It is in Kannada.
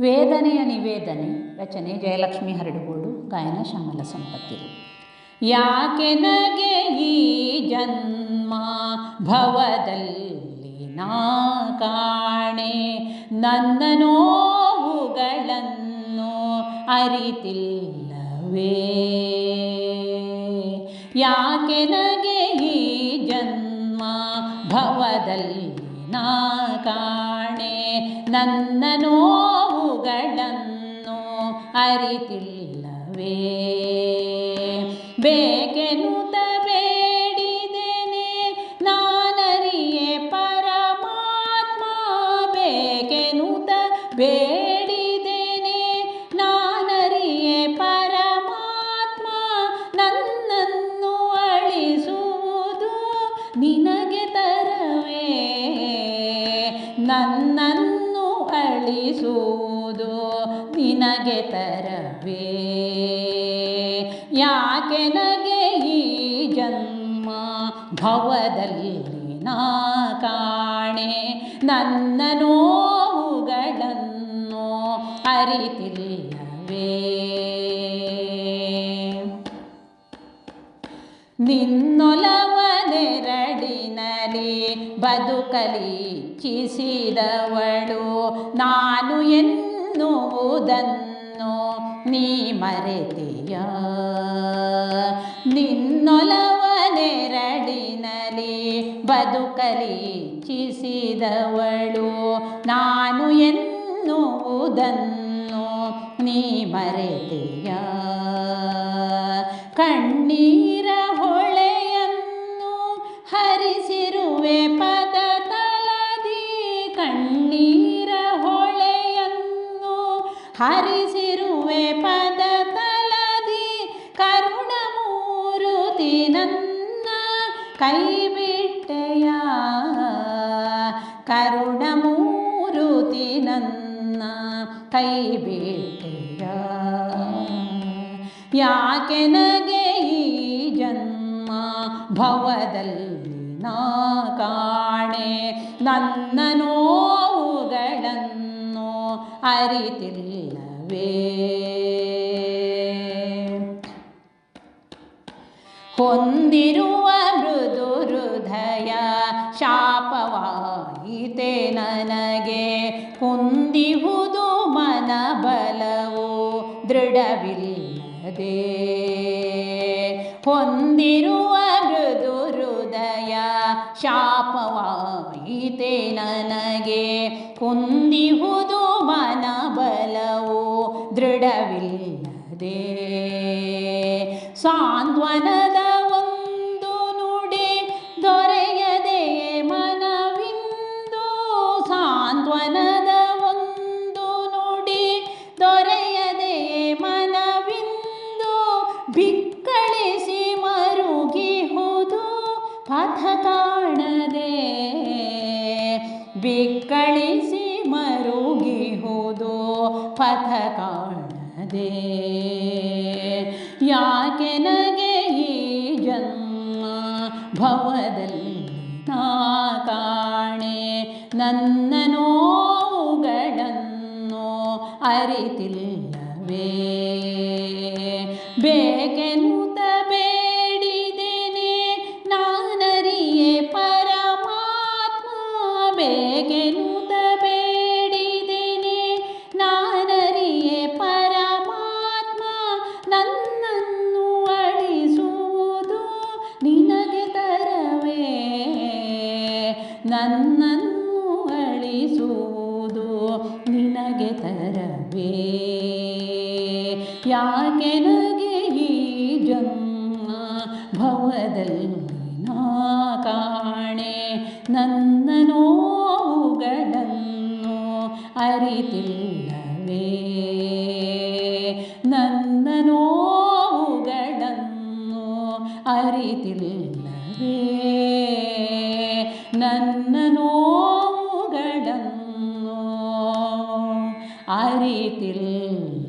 ವೇದನೆಯ ನಿವೇದನೆ, ರಚನೆ, ಜಯಲಕ್ಷ್ಮಿ ಹರಡುಗೋಡು, ಗಾಯನ, ಶ್ಯಾಮಲ ಸಂಪತ್ತಿ. ಯಾಕೆ ನಗೆ ಈ ಜನ್ಮ ಭವದಲ್ಲಿ ನಾ ಕಾಣೆ? ನನ್ನ ನೋವುಗಳನ್ನು ಅರಿತಿಲ್ಲವೇ? ಯಾಕೆ ನಗೆ ಈ ಜನ್ಮ ಭವದಲ್ಲಿ ನಾ ಕಾಣೆ? ನನ್ನ ನೋವುಗಳನ್ನು ಅರಿತಿಲ್ಲವೇ? ಬೇಕೆನುತ ಬೇಡಿದೆನೆ? ನಾನರಿಯೇ ಪರಮಾತ್ಮ. ಬೇಕೆನುತ ಬೇಡಿದೆನೆ? ನಾನರಿಯೇ ಪರಮಾತ್ಮ. ನನ್ನನ್ನು ಅಳಿಸುವುದು ನಿನಗೆ ತರವೇ? ನನ್ನನ್ನು ಅಳಿಸುವುದು ನಿನಗೆ ತರವೇ? ಯಾಕೆ ನಗೆ ಈ ಜನ್ಮ ಭವದಲ್ಲಿ ನಾ ಕಾಣೆ? ನನ್ನ ನೋವುಗಳನ್ನು ಅರಿತಿಲ್ಲವೇ? ನಿನ್ನೊಲವನೆರಡಿನಲಿ ಬದುಕಲಿ ಚಿಸಿದವಳು. ನಾನು ಎನ್ನುವುದನ್ನು ನೀ ಮರೆತಿಯ. ಬದುಕಲಿ ಚಿಸಿದವಳು. ನಾನು ಎನ್ನುವುದನ್ನು ನೀ ಮರೆತಿಯ. ಕಣ್ಣೀರ ಹರಿಸಿರುವೆ ಪದ ತಲದಿ ಕರುಣ ಮೂರುತಿ ನನ್ನ ಕೈ ಕರುಣ ಮೂರುತಿ ನನ್ನ ಕೈ ಯಾಕೆ ನಗೆ ಈ ಜನ್ಮ ಭವದಲ್ಲಿ ನಾ ಕಾಣೆ? ನನ್ನ ನೋವುಗಳನ್ನು ಅರಿತಿಲ್ಲವೇ ಹೊಂದಿರುವ ಮೃದು ಹೃದಯ ಶಾಪವಾಯಿತೆ ನನಗೆ. ಕುಂದಿಹುದು ಮನಬಲವು ದೃಢವಿಲ್ಲದೆ. ಹೊಂದಿರುವ ಮೃದು ಹೃದಯ ಶಾಪವಾಯಿತೆ ನನಗೆ. ಕುಂದಿಹುದು ಮನಬಲವು ದೃಢವಿಲ್ಲದೆ ಸಾಂತ್ವನದ ಒಂದು ನುಡಿ ದೊರೆಯದೆ ಮನವಿಂದು ಸಾಂತ್ವನದ ಒಂದು ನುಡಿ ದೊರೆಯದೆ ಮನವಿಂದು ಬಿಕ್ಕಳಿಸಿ ಮರುಗಿಹುದು ಪಥ ಕಾಣದೆ ಬಿಕ್ಕಳಿಸಿ ಪಥ ಕಾಣದೆ ಯಾಕೆ ನಗೆ ಈ ಜನ್ಮ ಭವದಲ್ಲಿ ನಾ ಕಾಣೆ? ನನ್ನ ನೋವುಗಳನ್ನು ಅರಿತಿಲ್ಲವೇ? ಬೇಕೆನುತ ನನ್ನನ್ನು ಅಳಿಸುವುದು ನಿನಗೆ ತರವೇ? ಯಾಕೆ ನಗೆ ಈ ಜನ್ಮ ಭವದಲ್ಲಿ ನಾ ಕಾಣೆ? ನನ್ನ ನೋವುಗಳನ್ನು ಅರಿತಿಲ್ಲವೇ? ನನ್ನ ನೋವುಗಳನ್ನು ಅರಿತಿಲ್ಲವೇ? ನನ್ನ ನೋವುಗಳನ್ನು ಅರಿತಿಲ್ಲ